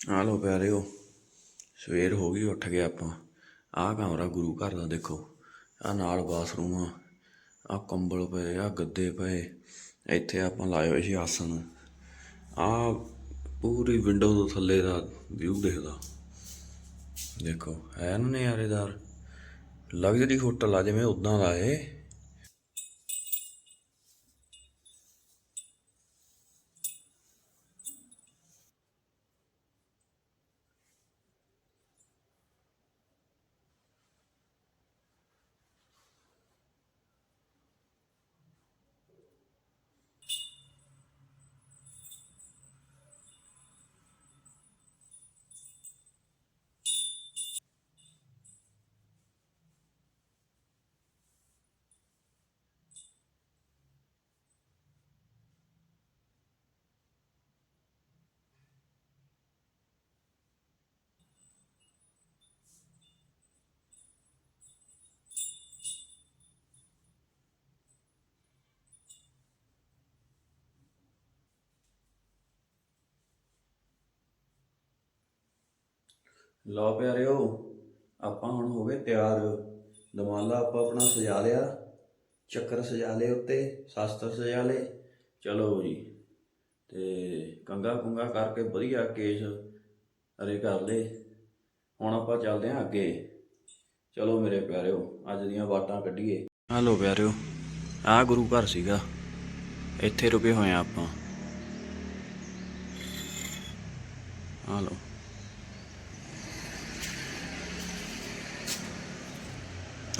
ਆ ਲੋ ਪਿਆਰਿਓ, ਸਵੇਰ ਹੋ ਗਈ, ਉੱਠ ਗਏ ਆਪਾਂ। ਆਹ ਕਮਰਾ ਗੁਰੂ ਘਰ ਦਾ ਦੇਖੋ ਆ ਨਾਲ ਬਾਥਰੂਮ ਆ ਆ ਕੰਬਲ ਪਏ ਆ ਗੱਦੇ ਪਏ, ਇੱਥੇ ਆਪਾਂ ਲਾਏ ਹੋਏ ਸੀ ਆਸਣ। ਆ ਪੂਰੀ ਵਿੰਡੋ ਤੋਂ ਥੱਲੇ ਦਾ ਵਿਊ ਦਿਖਦਾ। ਦੇਖੋ, ਹੈ ਨਾ ਨਜ਼ਾਰੇਦਾਰ? ਲਗਜ਼ਰੀ ਹੋਟਲ ਆ ਜਿਵੇਂ ਉਦਾਂ ਲਾਏ ਲਓ ਪਿਆਰਿਓ, ਆਪਾਂ ਹੁਣ ਹੋ ਗਏ ਤਿਆਰ। ਦਮਾਲਾ ਆਪਾਂ ਆਪਣਾ ਸਜਾ ਲਿਆ, ਚੱਕਰ ਸਜਾ ਲਏ ਉੱਤੇ, ਸ਼ਾਸਤਰ ਸਜਾ ਲਏ। ਚਲੋ ਜੀ, ਤੇ ਕੰਗਾ ਕੁੰਗਾ ਕਰਕੇ ਵਧੀਆ ਕੇਸ਼ ਅਰੇ ਕਰ ਲਏ। ਹੁਣ ਆਪਾਂ ਚੱਲਦੇ ਹਾਂ ਅੱਗੇ। ਚਲੋ ਮੇਰੇ ਪਿਆਰਿਓ, ਅੱਜ ਦੀਆਂ ਬਾਤਾਂ ਕੱਢੀਏ। ਹਲੋ ਪਿਆਰਿਓ ਆਹ ਗੁਰੂ ਘਰ ਸੀਗਾ। ਇੱਥੇ ਰੁਕੇ ਹੋਏ ਆ ਆਪਾਂ। ਹਲੋ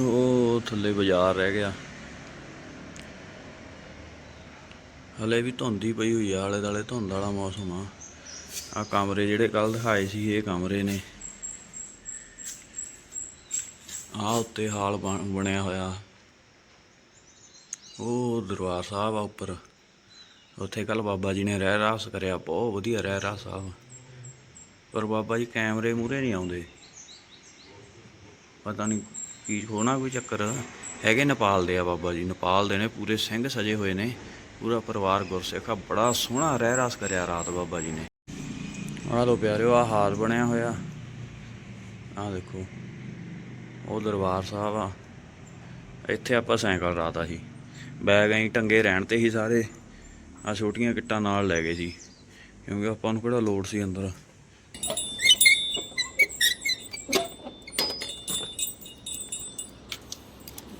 ਉਹ ਥੱਲੇ ਬਾਜ਼ਾਰ ਰਹਿ ਗਿਆ। ਹਲੇ ਵੀ ਧੁੰਦੀ ਪਈ ਹੋਈ ਆ, ਆਲੇ ਦਾਲੇ ਧੁੰਦ ਵਾਲਾ ਮੌਸਮ ਆ। ਆ ਕਮਰੇ ਜਿਹੜੇ ਕੱਲ ਦਿਖਾਏ ਸੀ, ਇਹ ਕਮਰੇ ਨੇ। ਆ ਉੱਤੇ ਹਾਲ ਬਣ- ਬਣਿਆ ਹੋਇਆ। ਉਹ ਦਰਬਾਰ ਸਾਹਿਬ ਆ ਉੱਪਰ। ਉੱਥੇ ਕੱਲ ਬਾਬਾ ਜੀ ਨੇ ਰਹਿ ਰਾਸ ਕਰਿਆ, ਬਹੁਤ ਵਧੀਆ ਰਹਿ ਰਾਸ ਸਾਹਿਬ ਪਰ ਬਾਬਾ ਜੀ ਕੈਮਰੇ ਮੂਰੇ ਨਹੀਂ ਆਉਂਦੇ। ਪਤਾ ਨਹੀਂ ਕੀ ਹੋਣਾ ਕੋਈ ਚੱਕਰ। ਹੈਗੇ ਨੇਪਾਲ ਦੇ ਆ ਬਾਬਾ ਜੀ। ਨੇਪਾਲ ਦੇ ਨੇ, ਪੂਰੇ ਸਿੰਘ ਸਜੇ ਹੋਏ ਨੇ। ਪੂਰਾ ਪਰਿਵਾਰ ਗੁਰਸਿੱਖ ਬੜਾ ਸੋਹਣਾ ਰਹਿ ਰਾਸ ਕਰਿਆ ਰਾਤ ਬਾਬਾ ਜੀ ਨੇ। ਆਹ ਲੋ ਪਿਆਰਿਓ ਆ ਹਾਲ ਬਣਿਆ ਹੋਇਆ। ਆਹ ਦੇਖੋ, ਉਹ ਦਰਬਾਰ ਸਾਹਿਬ ਆ। ਇੱਥੇ ਆਪਾਂ ਸਾਈਕਲ ਰਾਤਾ ਸੀ। ਬੈਗ ਐਂ ਟੰਗੇ ਰਹਿਣ ਤੇ ਹੀ ਸਾਰੇ। ਆ ਛੋਟੀਆਂ ਕਿੱਟਾਂ ਨਾਲ ਲੈ ਗਏ ਸੀ। ਕਿਉਂਕਿ ਆਪਾਂ ਨੂੰ ਕਿਹੜਾ ਲੋਡ ਸੀ ਅੰਦਰ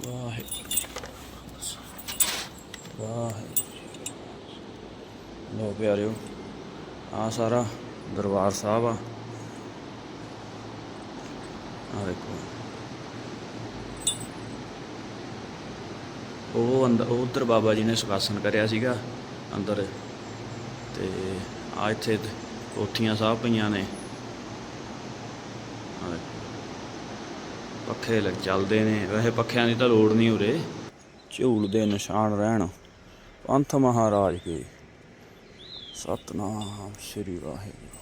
ਵਾਹਿਗੁਰੂ ਵਾਹਿਗੁਰੂ। ਲੋ ਪਿਆਰਿਓ ਆ ਸਾਰਾ ਦਰਬਾਰ ਸਾਹਿਬ ਆ। ਆ ਦੇਖੋ ਉਹ ਅੰਦਰ ਉਹ ਬਾਬਾ ਜੀ ਨੇ ਸੁਖਾਸਨ ਕਰਿਆ ਸੀਗਾ ਅੰਦਰ ਤੇ ਆ ਇੱਥੇ ਕੋਠੀਆਂ ਸਾਹਿਬ ਪਈਆਂ ਨੇ। ਪੱਖੇ ਲੱਗ ਚੱਲਦੇ ਨੇ। ਵੈਸੇ ਪੱਖਿਆਂ ਦੀ ਤਾਂ ਲੋੜ ਨਹੀਂ ਉਰੇ। ਝੂਲ ਦੇ ਨਿਸ਼ਾਨ ਰਹਿਣ। ਪੰਥ ਮਹਾਰਾਜ ਕੇ। ਸਤਨਾਮ ਸ੍ਰੀ ਵਾਹਿਗੁਰੂ।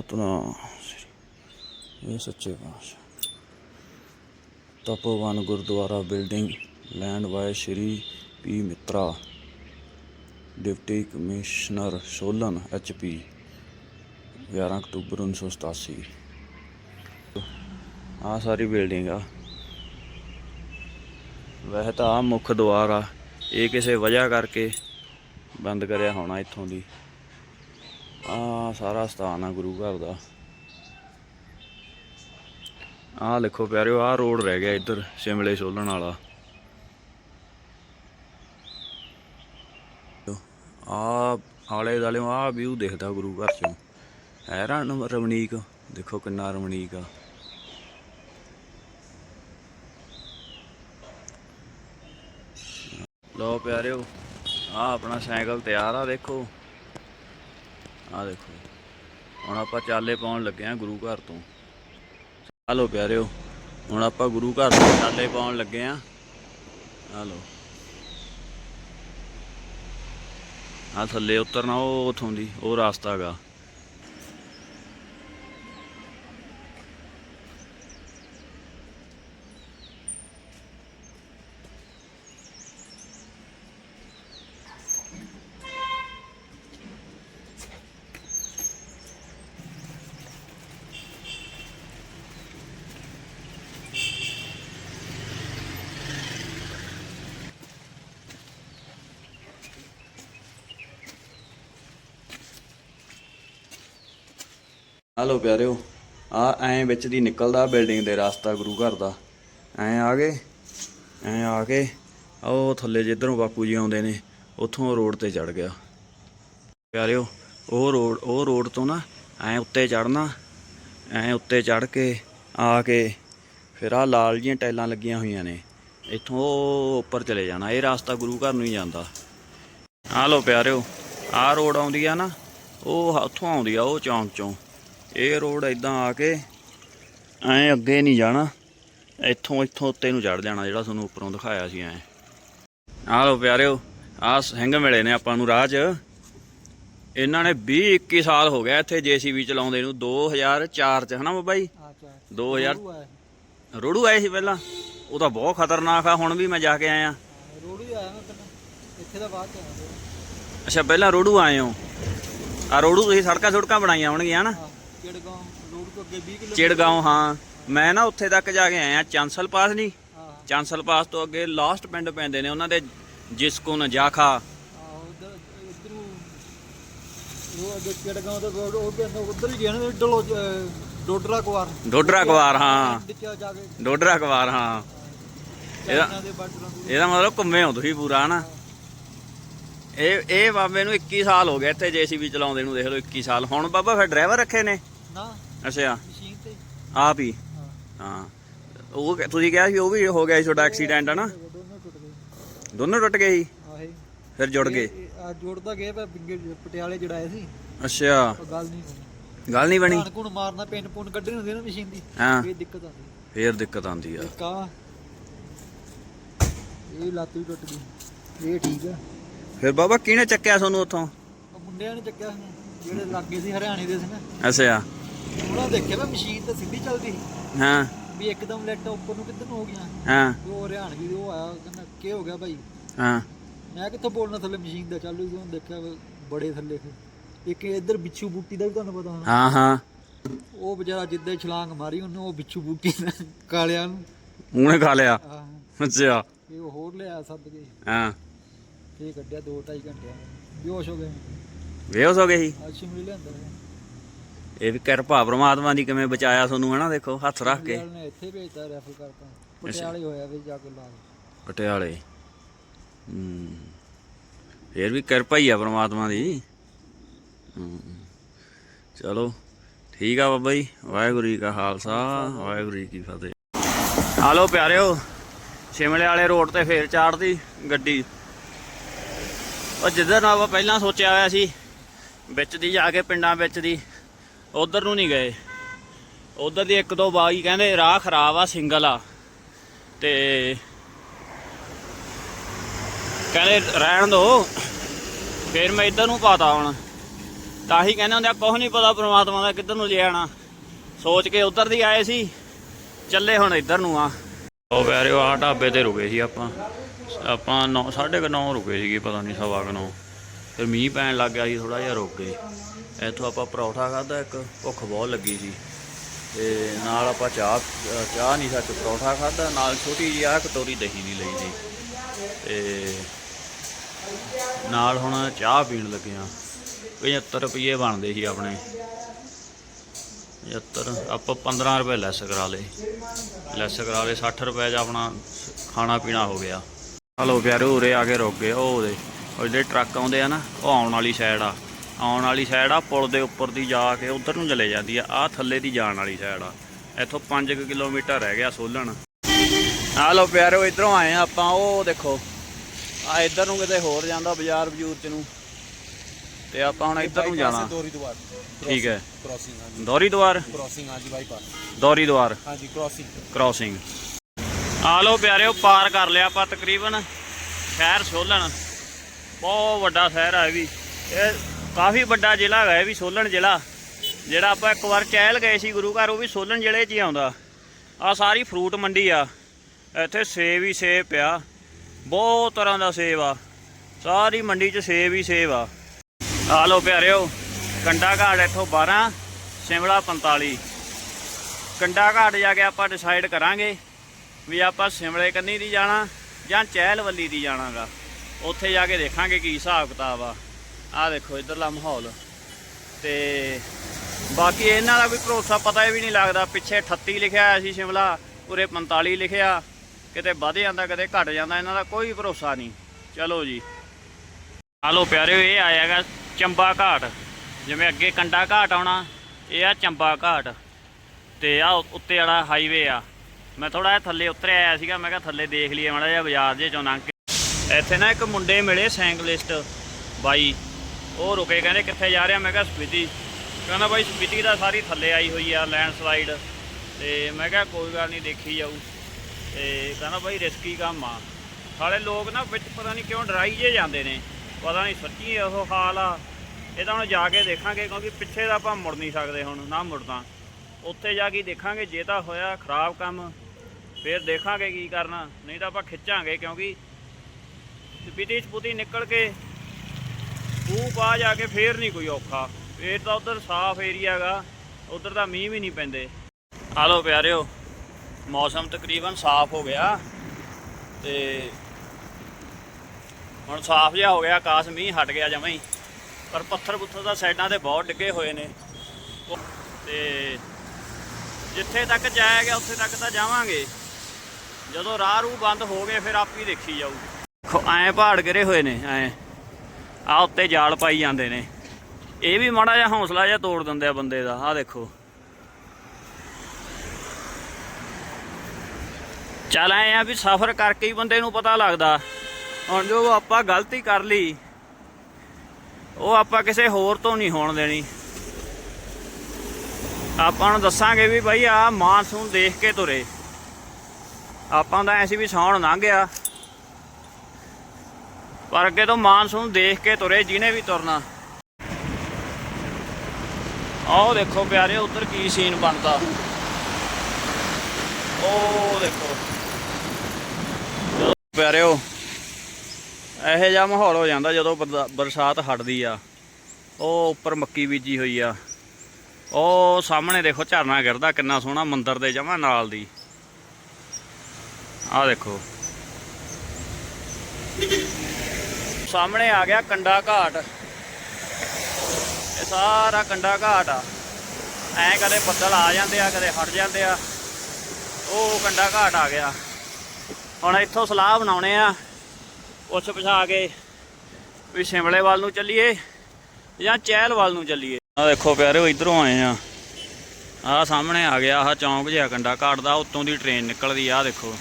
ਸਤਨਾਮ ਸ੍ਰੀ ਇਹ ਸੱਚੇ ਪਾਤਸ਼ਾਹ। Tapovan gurdwara building land by Shri P Mitra. Deputy commissioner Solan HP 11 ਅਕਤੂਬਰ 1987 ਆ ਸਾਰੀ ਬਿਲਡਿੰਗ ਆ। ਵੈਸੇ ਤਾਂ ਮੁੱਖ ਦੁਆਰ ਆ। ਇਹ ਕਿਸੇ ਵਜ੍ਹਾ ਕਰਕੇ ਬੰਦ ਕਰਿਆ ਹੋਣਾ ਇੱਥੋਂ ਦੀ। ਆ ਸਾਰਾ ਸਥਾਨ ਆ ਗੁਰੂ ਘਰ ਦਾ। ਆਹ ਲਿਖੋ ਪਿਆਰਿਓ ਆਹ ਰੋਡ ਰਹਿ ਗਿਆ ਇੱਧਰ, ਸ਼ਿਮਲੇ ਸੋਲਣ ਵਾਲਾ। ਆ ਆਲੇ ਦਾਲੇ ਆ ਵਿਊ ਦਿਖਦਾ ਗੁਰੂ ਘਰ ਚੋਂ। ਹੈ ਰਨ ਰਮਣੀਕ ਦੇਖੋ ਕਿੰਨਾ ਰਮਣੀਕ ਆ। ਲੋ ਪਿਆਰਿਓ ਆ ਆਪਣਾ ਸਾਈਕਲ ਤਿਆਰ ਆ, ਦੇਖੋ। ਆ ਦੇਖੋ, ਹੁਣ ਆਪਾਂ ਚਾਲੇ ਪਾਉਣ ਲੱਗੇ ਆ ਗੁਰੂ ਘਰ ਤੋਂ। ਆ ਲੋ ਪਿਆਰਿਓ, ਹੁਣ ਆਪਾਂ ਗੁਰੂ ਘਰ ਤੋਂ ਚਾਲੇ ਪਾਉਣ ਲੱਗੇ ਆ। ਆ ਆ ਥੱਲੇ ਉਤਰਨਾ, ਉਹ ਉਥੋਂ ਦੀ, ਉਹ ਰਾਸਤਾ ਹੈਗਾ ਹਲੋ ਪਿਆਰਿਓ, ਆ ਐਂ ਵਿੱਚ ਦੀ ਨਿਕਲਦਾ ਬਿਲਡਿੰਗ ਦੇ ਰਸਤਾ ਗੁਰੂ ਘਰ ਦਾ। ਐਂ ਆ ਗਏ, ਐਂ ਆ ਕੇ ਉਹ ਥੱਲੇ ਜਿੱਧਰੋਂ ਬਾਪੂ ਜੀ ਆਉਂਦੇ ਨੇ, ਉੱਥੋਂ ਰੋਡ ਤੇ ਚੜ ਗਿਆ। ਪਿਆਰਿਓ, ਉਹ ਰੋਡ ਉਹ ਰੋਡ ਤੋਂ ਨਾ ਐਂ ਉੱਤੇ ਚੜਨਾ ਐਂ ਉੱਤੇ ਚੜ ਕੇ ਆ ਕੇ ਫਿਰ ਆ ਲਾਲ ਜੀਆਂ ਟਾਈਲਾਂ ਲੱਗੀਆਂ ਹੋਈਆਂ ਨੇ, ਇੱਥੋਂ ਉਹ ਉੱਪਰ ਚਲੇ ਜਾਣਾ, ਇਹ ਰਸਤਾ ਗੁਰੂ ਘਰ ਨੂੰ ਹੀ ਜਾਂਦਾ। ਆ ਲੋ ਪਿਆਰਿਓ ਆ ਰੋਡ ਆਉਂਦੀ ਆ ਨਾ, ਉਹ ਉੱਥੋਂ ਆਉਂਦੀ ਆ ਉਹ ਚੌਂਕ ਚੋਂ। ਇਹ ਰੋਡ ਇਦਾਂ ਆ ਕੇ ਐਂ ਅੱਗੇ ਨਹੀਂ ਜਾਣਾ। ਇੱਥੋਂ ਇੱਥੋਂ ਉੱਤੇ ਨੂੰ ਚੜ ਜਾਣਾ ਜਿਹੜਾ ਤੁਹਾਨੂੰ ਉੱਪਰੋਂ ਦਿਖਾਇਆ ਸੀ ਐਂ। ਆ ਲੋ ਪਿਆਰਿਓ ਆ ਸਿੰਘ ਮਿਲੇ ਨੇ ਆਪਾਂ ਨੂੰ ਰਾਹ 'ਚ। ਇਹਨਾਂ ਨੇ 20 21 ਸਾਲ ਹੋ ਗਿਆ ਇੱਥੇ ਜੀਸੀਬੀ ਚਲਾਉਂਦੇ ਨੂੰ। 2004 ਚ ਹਨਾ ਬਾਬਾ ਜੀ? ਆ ਚਾ 2000 ਰੋੜੂ ਆਏ ਸੀ ਪਹਿਲਾਂ? ਉਹ ਤਾਂ ਬਹੁਤ ਖਤਰਨਾਕ ਆ ਹੁਣ ਵੀ ਮੈਂ ਜਾ ਕੇ ਆਇਆ। ਰੋੜੂ ਆਇਆ ਨਾ ਤੈਨੂੰ। ਇੱਥੇ ਦਾ ਬਾਅਦ ਚ ਆਇਆ। ਅੱਛਾ ਪਹਿਲਾਂ ਰੋੜੂ ਆਏ ਹੋ? ਆ ਰੋੜੂ ਤੁਸੀਂ ਸੜਕਾਂ ਸੁੜਕਾਂ ਬਣਾਈਆਂ ਹੋਣਗੀਆਂ ਨਾ ਹਾਂ ਕਿੜਗਾਂ ਰੋਡ ਤੋਂ ਅੱਗੇ 20 ਕਿਲੋ ਚਿੜਗਾਉਂ ਹਾਂ। ਮੈਂ ਨਾ ਉੱਥੇ ਤੱਕ ਜਾ ਕੇ ਆਇਆ ਚਾਂਸਲ ਪਾਸ ਨਹੀਂ ਚਾਂਸਲ ਪਾਸ ਤੋਂ ਅੱਗੇ ਲਾਸਟ ਪਿੰਡ ਪੈਂਦੇ ਨੇ ਉਹਨਾਂ ਦੇ ਆ ਉਧਰ ਇਧਰੂ ਉਹ ਅੱਗੇ ਕਿੜਗਾਂ ਦਾ ਰੋਡ ਉਹ ਉਧਰ ਹੀ ਗਿਆ ਨਾ ਡਲੋ ਡੋਡਰਾ ਕੁਆਰ। ਡੋਡਰਾ ਕਵਾਰ ਹਾਂ। ਵਿੱਚ ਜਾ ਕੇ। ਡੋਡਰਾ ਕਵਾਰ ਹਾਂ। ਇਹਦਾ ਤੋਂ। ਮਤਲਬ ਘੁੰਮੇ ਹੋ ਤੁਸੀਂ ਪੂਰਾ ਨਾ ਇਹ ਇਹ ਬਾਬੇ ਨੂੰ 21 ਸਾਲ ਹੋ ਗਏ ਇੱਥੇ ਜੀਸੀਬੀ ਚਲਾਉਂਦੇ ਨੂੰ ਦੇਖ ਲਓ 21 ਸਾਲ। ਹੁਣ ਬਾਬਾ ਫਿਰ ਡਰਾਈਵਰ ਰੱਖੇ ਨੇ? ਨਾ ਅੱਛਾ। ਮਸ਼ੀਨ ਤੇ। ਆਪ ਹੀ? ਉਹ ਤੁਸੀਂ ਕਿਹਾ ਸੀ ਉਹ ਵੀ ਹੋ ਗਿਆ ਸੀ ਤੁਹਾਡਾ ਐਕਸੀਡੈਂਟ ਹੈ ਨਾ ਦੋਨੋਂ ਟੁੱਟ ਗਏ। ਦੋਨੋਂ ਟੁੱਟ ਗਏ ਸੀ? ਆਹੇ। ਫਿਰ ਜੁੜ ਗਏ? ਆ ਜੋੜਦਾ ਗਏ ਪਰ ਬਿੰਗੇ ਪਟਿਆਲੇ ਜੜਾਏ ਸੀ। ਅੱਛਾ। ਉਹ ਗੱਲ ਨਹੀਂ ਗੱਲ ਬਣੀ? ਧਾਨ ਕੋਣ ਮਾਰਨਾ ਪਿੰਨ ਪੁੰਨ ਕੱਢਣੀ ਹੁੰਦੀ ਨਾ ਮਸ਼ੀਨ ਦੀ ਹਾਂ। ਇਹ ਦਿੱਕਤ ਆਉਂਦੀ। ਫੇਰ ਦਿੱਕਤ ਆਉਂਦੀ ਆ। ਇੱਕ ਆ। ਇਹ ਲੱਤ ਵੀ ਟੁੱਟ ਗਈ। ਇਹ ਠੀਕ ਆ। ਫਿਰ ਬਾਬਾ ਕਿਹਨੇ ਚੱਕਿਆ ਤੁਹਾਨੂੰ ਉੱਥੋਂ? ਮੁੰਡਿਆਂ ਨੇ ਚੱਕਿਆ ਜਿਹੜੇ ਲੱਗੇ ਸੀ ਹਰਿਆਣੇ ਦੇ ਸੀ ਨਾ। ਅੱਛਾ। ਉਹਨਾਂ ਦੇਖਿਆ ਨਾ ਮਸ਼ੀਨ ਤਾਂ ਸਿੱਧੀ ਚੱਲਦੀ ਸੀ। ਹਾਂ। ਵੀ ਇੱਕਦਮ ਲੈਟ ਉੱਪਰ ਨੂੰ ਕਿੱਧਰ ਨੂੰ ਹੋ ਗਿਆ ਹਾਂ। ਤੇ ਉਹ ਹਰਿਆਣਵੀ ਉਹ ਆਇਆ ਕਹਿੰਦਾ ਕੀ ਹੋ ਗਿਆ ਭਾਈ? ਹਾਂ। ਮੈਂ ਕਿੱਥੋਂ ਬੋਲਣਾ ਥੱਲੇ ਮਸ਼ੀਨ ਦਾ ਚਾਲੂ ਸੀ ਉਹਨੇ ਦੇਖਿਆ ਵੀ ਬੜੇ ਥੱਲੇ ਫਿਰ ਇੱਕ ਇੱਧਰ ਬਿੱਛੂ ਬੂਟੀ ਦਾ ਵੀ ਤੁਹਾਨੂੰ ਪਤਾ ਹੋਣਾ। ਹਾਂ ਹਾਂ। ਉਹ ਵਿਚਾਰਾ ਜਿੱਦਾਂ ਹੀ ਛਲਾਂਗ ਮਾਰੀ ਉਹਨੂੰ ਉਹ ਬਿੱਛੂ ਬੂਟੀ ਨੇ ਕਾਲਿਆਂ ਨੂੰ। ਉਹਨੇ ਖਾ ਲਿਆ? ਆਹ, ਅੱਛਾ। ਇਹ ਉਹ ਹੋਰ ਲਿਆ ਸੱਦ ਕੇ। ਹਾਂ। ਇਹ ਕੱਢਿਆ 2 2.5 ਘੰਟੇ ਬੇਹੋਸ਼ ਹੋ ਗਏ। ਵੇਹੋਸ ਹੋ ਗਏ ਸੀ? ਅੱਜ ਸ਼ਿਮਲੇ ਲਿਆਂਦਾ ਸੀ। ਇਹ ਵੀ ਕਿਰਪਾ ਪ੍ਰਮਾਤਮਾ ਦੀ ਕਿਵੇਂ ਬਚਾਇਆ ਤੁਹਾਨੂੰ ਹਨਾ ਦੇਖੋ ਹੱਥ ਰੱਖ ਕੇ। ਸ਼ਿਮਲੇ ਨੇ ਇੱਥੇ ਭੇਜਤਾ ਰੈਫਰ ਕਰਤਾ। ਪਟਿਆਲੇ ਹੋਇਆ ਵੀ ਜਾ ਕੇ ਲਾ ਪਟਿਆਲੇ। ਹੂੰ। ਫੇਰ ਵੀ ਕਿਰਪਾ ਹੀ ਆ ਪ੍ਰਮਾਤਮਾ ਦੀ। ਹੂੰ। ਚਲੋ ਠੀਕ ਆ ਬਾਬਾ ਜੀ ਵਾਹਿਗੁਰੂ ਜੀ ਕਾ ਖਾਲਸਾ ਵਾਹਿਗੁਰੂ ਜੀ ਕੀ ਫਤਿਹ। ਹਾਲੋ ਪਿਆਰਿਓ ਸ਼ਿਮਲੇ ਵਾਲੇ ਰੋਡ ਤੇ ਫੇਰ ਚਾੜਦੀ ਗੱਡੀ। ਉਹ ਜਿੱਧਰ ਆਪਾਂ ਪਹਿਲਾਂ ਸੋਚਿਆ ਹੋਇਆ ਸੀ ਵਿੱਚ ਦੀ ਜਾ ਕੇ ਪਿੰਡਾਂ ਵਿੱਚ ਦੀ। ਉਧਰ ਨੂੰ ਨਹੀਂ ਗਏ। ਉਧਰ ਦੀ ਇੱਕ ਦੋ ਬਾਈ ਕਹਿੰਦੇ ਰਾਹ ਖਰਾਬ ਆ, ਸਿੰਗਲ ਆ। ਤੇ ਕਹਿੰਦੇ ਰਹਿਣ ਦੋ। ਫਿਰ ਮੈਂ ਇੱਧਰ ਨੂੰ ਪਾਤਾ ਹੁਣ। ਤਾਂ ਹੀ ਕਹਿੰਦੇ ਹੁੰਦੇ ਆ, ਕੁਛ ਨਹੀਂ ਪਤਾ ਪ੍ਰਮਾਤਮਾ ਦਾ ਕਿੱਧਰ ਨੂੰ ਲੈ ਜਾਣਾ ਸੋਚ ਕੇ ਉਧਰ ਦੀ ਆਏ ਸੀ, ਚੱਲੇ ਹੁਣ ਇੱਧਰ ਨੂੰ ਆ। ਉਹ ਪਿਆਰਿਓ ਆ ਢਾਬੇ ਤੇ ਰੁਕੇ ਸੀ ਆਪਾਂ। ਆਪਾਂ 9 9:30 ਰੁਕੇ ਸੀਗੇ, ਪਤਾ ਨਹੀਂ ਸਵਾ ਕੁ ਨੌ। ਫਿਰ ਮੀਂਹ ਪੈਣ ਲੱਗ ਗਿਆ ਸੀ ਥੋੜਾ ਜਿਹਾ ਰੁਕ ਗਏ। ਇੱਥੋਂ ਆਪਾਂ ਪਰੌਠਾ ਖਾਦਾ ਇੱਕ ਭੁੱਖ ਬਹੁਤ ਲੱਗੀ ਸੀ। ਤੇ ਨਾਲ ਆਪਾਂ ਚਾਹ ਚਾਹ ਨਹੀਂ ਸੱਚ, ਪਰੌਠਾ ਖਾਦਾ ਨਾਲ ਛੋਟੀ ਜਿਹੀ ਆ ਕਟੋਰੀ ਦਹੀਂ ਦੀ ਲਈ ਸੀ। ਤੇ ਨਾਲ ਹੁਣ ਚਾਹ ਪੀਣ ਲੱਗੇ ਆ। 75 ਰੁਪਏ ਬਣਦੇ ਸੀ ਆਪਣੇ। 75 ਆਪਾਂ 15 ਰੁਪਏ ਲੈਸ ਕਰਾ ਲਏ। ਲੈਸ ਕਰਾ ਲਏ 60 ਰੁਪਏ ਦਾ ਆਪਣਾ ਖਾਣਾ ਪੀਣਾ ਹੋ ਗਿਆ। ਹਲੋ ਪਿਆਰੋ, ਉਰੇ ਆ ਕੇ ਰੁਕ ਗਏ ਉਹ ਉਹਦੇ। ਜਿਹੜੇ ਟਰੱਕ ਆਉਂਦੇ ਆ ਨਾ, ਉਹ ਆਉਣ ਵਾਲੀ ਸਾਈਡ ਆ। ਆਉਣ ਵਾਲੀ ਸਾਈਡ ਆ ਪੁਲ ਦੇ ਉੱਪਰ ਦੀ ਜਾ ਕੇ ਉਧਰ ਨੂੰ ਚਲੇ ਜਾਂਦੀ ਆ। ਆ ਥੱਲੇ ਦੀ ਜਾਣ ਵਾਲੀ ਸਾਈਡ ਆ। ਇੱਥੋਂ 5 ਕਿਲੋਮੀਟਰ ਰਹਿ ਗਿਆ ਸੋਲਣ। ਆ ਲੋ ਪਿਆਰੋ ਇਧਰੋਂ ਆਏ ਆ ਆਪਾਂ ਉਹ ਦੇਖੋ। ਆ ਇੱਧਰ ਨੂੰ ਕਿਤੇ ਹੋਰ ਜਾਂਦਾ ਬਾਜ਼ਾਰ ਬਜੂਰ ਚ ਨੂੰ। ਤੇ ਆਪਾਂ ਹੁਣ ਇੱਧਰ ਨੂੰ ਜਾਣਾ। ਦੌਰੀ ਦੁਆਰ। ਠੀਕ ਹੈ। ਕ੍ਰਾਸਿੰਗ ਹਾਂਜੀ। ਦੌਰੀ ਦੁਆਰ? ਕ੍ਰਾਸਿੰਗ ਹਾਂਜੀ ਬਾਈਪਾਸ ਦੌਰੀ ਦੁਆਰ। ਹਾਂਜੀ ਕ੍ਰਾਸਿੰਗ ਕ੍ਰਾਸਿੰਗ ਆ ਲੋ ਪਿਆਰਿਓ ਪਾਰ ਕਰ ਲਿਆ ਆਪਾਂ ਤਕਰੀਬਨ। ਸ਼ਹਿਰ ਸੋਲਣ। ਬਹੁਤ ਵੱਡਾ ਸ਼ਹਿਰ ਆ ਇਹ ਵੀ। ਇਹ ਕਾਫੀ ਵੱਡਾ ਜ਼ਿਲ੍ਹਾ ਹੈਗਾ ਇਹ ਵੀ ਸੋਲਨ ਜ਼ਿਲ੍ਹਾ। ਜਿਹੜਾ ਆਪਾਂ ਇੱਕ ਵਾਰ ਚਹਿਲ ਗਏ ਸੀ ਗੁਰੂ ਘਰ, ਉਹ ਵੀ ਸੋਲਣ ਜ਼ਿਲ੍ਹੇ 'ਚ ਹੀ ਆਉਂਦਾ। ਆ ਸਾਰੀ ਫਰੂਟ ਮੰਡੀ ਆ। ਇੱਥੇ ਸੇਬ ਹੀ ਸੇਬ ਪਿਆ। ਬਹੁਤ ਤਰ੍ਹਾਂ ਦਾ ਸੇਬ ਆ। ਸਾਰੀ ਮੰਡੀ 'ਚ ਸੇਬ ਹੀ ਸੇਬ ਆ। ਆ ਲੋ ਪਿਆਰਿਓ, ਕੰਡਾ ਘਾਟ ਇੱਥੋਂ 12 ਸ਼ਿਮਲਾ 45 ਕੰਡਾ ਘਾਟ ਜਾ ਕੇ ਆਪਾਂ ਡਿਸਾਈਡ ਕਰਾਂਗੇ ਵੀ ਆਪਾਂ ਸਿਮਲੇ ਕੰਨੀ ਦੀ ਜਾਣਾ ਜਾਂ ਚਹਿਲਵੱਲੀ ਦੀ ਜਾਣਾਗਾ। ਉੱਥੇ ਜਾ ਕੇ ਦੇਖਾਂਗੇ ਕੀ ਹਿਸਾਬ ਕਿਤਾਬ ਆ। ਆਹ ਦੇਖੋ ਇਧਰਲਾ ਮਾਹੌਲ। ਤੇ ਬਾਕੀ ਇਹਨਾਂ ਦਾ ਵੀ ਭਰੋਸਾ ਪਤਾ ਵੀ ਨਹੀਂ ਲੱਗਦਾ। ਪਿੱਛੇ 38 ਲਿਖਿਆ ਹੋਇਆ ਸੀ ਸ਼ਿਮਲਾ ਉਰੇ 45 ਲਿਖਿਆ। ਕਿਤੇ ਵੱਧ ਜਾਂਦਾ, ਕਿਤੇ ਘਟ ਜਾਂਦਾ, ਇਹਨਾਂ ਦਾ ਕੋਈ ਭਰੋਸਾ ਨਹੀਂ। ਚਲੋ ਜੀ। ਹਾਲੋ ਪਿਆਰਿਓ, ਇਹ ਆਇਆਗਾ ਚੰਬਾ ਘਾਟ। ਜਿਵੇਂ ਅੱਗੇ ਕੰਡਾ ਘਾਟ ਆਉਣਾ, ਇਹ ਆ ਚੰਬਾ ਘਾਟ। ਤੇ ਆ ਉੱਤੇ ਵਾਲਾ ਹਾਈਵੇ ਆ। ਮੈਂ ਥੋੜਾ ਜਿਹਾ ਥੱਲੇ ਉਤਰਿਆ ਆਇਆ ਸੀਗਾ, ਮੈਂ ਕਿਹਾ ਥੱਲੇ ਦੇਖ ਲਈਏ ਮਾੜਾ ਜਿਹਾ ਬਾਜ਼ਾਰ ਜੇ ਚੋਂ ਲੰਘ ਕੇ। ਇੱਥੇ ਨਾ ਇੱਕ ਮੁੰਡੇ ਮਿਲੇ, ਸਾਈਕਲਿਸਟ ਬਾਈ। ਉਹ ਰੁਕੇ, ਕਹਿੰਦੇ ਕਿੱਥੇ ਜਾ ਰਿਹਾ? ਮੈਂ ਕਿਹਾ ਸਪੀਤੀ। ਕਹਿੰਦਾ ਬਾਈ ਸਪੀਤੀ ਦਾ ਸਾਰੀ ਥੱਲੇ ਆਈ ਹੋਈ ਆ ਲੈਂਡ ਸਲਾਈਡ ਤੇ ਮੈਂ ਕਿਹਾ ਕੋਈ ਗੱਲ ਨਹੀਂ, ਦੇਖੀ ਜਾਊ। ਤੇ ਕਹਿੰਦਾ ਬਾਈ ਰਿਸਕੀ ਕੰਮ ਆ। ਸਾਲੇ ਲੋਕ ਨਾ ਵਿੱਚ ਪਤਾ ਨਹੀਂ ਕਿਉਂ ਡਰਾਈ ਜੇ ਜਾਂਦੇ ਨੇ। ਪਤਾ ਨਹੀਂ ਸੱਚੀ ਉਹ ਹਾਲ ਆ। ਇਹ ਤਾਂ ਹੁਣ ਜਾ ਕੇ ਦੇਖਾਂਗੇ, ਕਿਉਂਕਿ ਪਿੱਛੇ ਦਾ ਆਪਾਂ ਮੁੜ ਨਹੀਂ ਸਕਦੇ ਹੁਣ, ਨਾ ਮੁੜਦਾ ਉੱਥੇ ਜਾ ਕੇ ਦੇਖਾਂਗੇ, ਜੇ ਤਾਂ ਹੋਇਆ ਖਰਾਬ ਕੰਮ, ਫਿਰ ਦੇਖਾਂਗੇ ਕੀ ਕਰਨਾ। ਨਹੀਂ ਤਾਂ ਆਪਾਂ ਖਿੱਚਾਂਗੇ, ਕਿਉਂਕਿ ਸਪੀਤੀ ਸਪੂਤੀ ਨਿਕਲ ਕੇ ਖੂਹ ਪਾ ਜਾ ਕੇ ਫੇਰ ਨਹੀਂ ਕੋਈ ਔਖਾ। ਫੇਰ ਤਾਂ ਉਧਰ ਸਾਫ਼ ਏਰੀਆ ਹੈਗਾ। ਉਧਰ ਤਾਂ ਮੀਂਹ ਵੀ ਨਹੀਂ ਪੈਂਦੇ। ਆ ਲੋ ਪਿਆਰਿਓ, ਮੌਸਮ ਤਕਰੀਬਨ ਸਾਫ਼ ਹੋ ਗਿਆ। ਤੇ ਹੁਣ ਸਾਫ਼ ਜਿਹਾ ਹੋ ਗਿਆ ਆਕਾਸ਼ ਮੀਂਹ ਹਟ ਗਿਆ ਜਮਾਂ ਹੀ ਪਰ ਪੱਥਰ ਪੁੱਥਰ ਦਾ ਸਾਈਡਾਂ ਤੇ ਬਹੁਤ ਡਿੱਗੇ ਹੋਏ ਨੇ। ਉਹ- ਤੇ ਜਿੱਥੇ ਤੱਕ ਜਾਇਆ ਗਿਆ ਉੱਥੇ ਤੱਕ ਤਾਂ ਜਾਵਾਂਗੇ। ਜਦੋਂ ਰਾਹ ਰੂ ਬੰਦ ਹੋ ਗਏ, ਫਿਰ ਆਪ ਹੀ ਦੇਖੀ ਜਾਊ ਐਂ ਪਹਾੜ ਗਿਰੇ ਹੋਏ ਨੇ, ਐਂ। ਆ ਉੱਤੇ ਜਾਲ ਪਾਈ ਜਾਂਦੇ ਨੇ। ਇਹ ਵੀ ਮਾੜਾ ਜਿਹਾ ਹੌਸਲਾ ਜਿਹਾ ਤੋੜ ਦਿੰਦੇ ਆ ਬੰਦੇ ਦਾ, ਆਹ ਦੇਖੋ। ਚੱਲ ਐ ਆ ਵੀ ਸਫ਼ਰ ਕਰਕੇ ਹੀ ਬੰਦੇ ਨੂੰ ਪਤਾ ਲੱਗਦਾ। ਹੁਣ ਜੋ ਆਪਾਂ ਗਲਤੀ ਕਰ ਲਈ, ਉਹ ਆਪਾਂ ਕਿਸੇ ਹੋਰ ਤੋਂ ਨਹੀਂ ਹੋਣ ਦੇਣੀ। ਆਪਾਂ ਨੂੰ ਦੱਸਾਂਗੇ ਵੀ ਭਾਈ ਆ ਮਾਨਸੂਨ ਦੇਖ ਕੇ ਤੁਰੇ। ਆਪਾਂ ਦਾ ਐਸੀ ਵੀ ਸੌਣ ਲੰਘ ਗਿਆ। ਪਰ ਅੱਗੇ ਤੋਂ ਮਾਨਸੂਨ ਦੇਖ ਕੇ ਤੁਰੇ ਜਿਹਨੇ ਵੀ ਤੁਰਨਾ। ਆਹ ਦੇਖੋ ਪਿਆਰੇ, ਉਧਰ ਕੀ ਸੀਨ ਬਣਦਾ। ਉਹ ਦੇਖੋ। ਪਿਆਰਿਓ, ਇਹੋ ਜਿਹਾ ਮਾਹੌਲ ਹੋ ਜਾਂਦਾ ਜਦੋਂ ਬਰਦਾ- ਬਰਸਾਤ ਹਟਦੀ ਆ। ਉਹ ਉੱਪਰ ਮੱਕੀ ਬੀਜੀ ਹੋਈ ਆ। ਉਹ ਸਾਹਮਣੇ ਦੇਖੋ ਝਰਨਾ ਗਿਰਦਾ, ਕਿੰਨਾ ਸੋਹਣਾ ਮੰਦਿਰ ਦੇ ਜਮਾ ਨਾਲ ਦੀ। ਆਹ ਦੇਖੋ। ਸਾਹਮਣੇ ਆ ਗਿਆ ਕੰਡਾ ਘਾਟ। ਇਹ ਸਾਰਾ ਕੰਡਾ ਘਾਟ ਆ। ਐ ਕਦੇ ਬੱਦਲ ਆ ਜਾਂਦੇ ਆ, ਕਦੇ ਹਟ ਜਾਂਦੇ ਆ। ਉਹ ਕੰਡਾ ਘਾਟ ਆ ਗਿਆ। ਹੁਣ ਇੱਥੋਂ ਸਲਾਹ ਬਣਾਉਣੇ ਆ, ਪੁੱਛ ਪਛਾ ਕੇ ਵੀ ਸ਼ਿਮਲੇ ਵੱਲ ਨੂੰ ਚੱਲੀਏ ਜਾਂ ਚਹਿਲ ਵੱਲ ਨੂੰ ਚੱਲੀਏ। ਆ ਦੇਖੋ ਪਿਆਰਿਓ ਇਧਰੋਂ ਆਏ ਆ। ਆਹ ਸਾਹਮਣੇ ਆ ਗਿਆ, ਆਹ ਚੌਂਕ ਜਿਹਾ ਕੰਡਾ ਘਾਟ ਦਾ, ਉੱਤੋਂ ਦੀ ਟ੍ਰੇਨ ਨਿਕਲਦੀ ਆ, ਆਹ ਦੇਖੋ।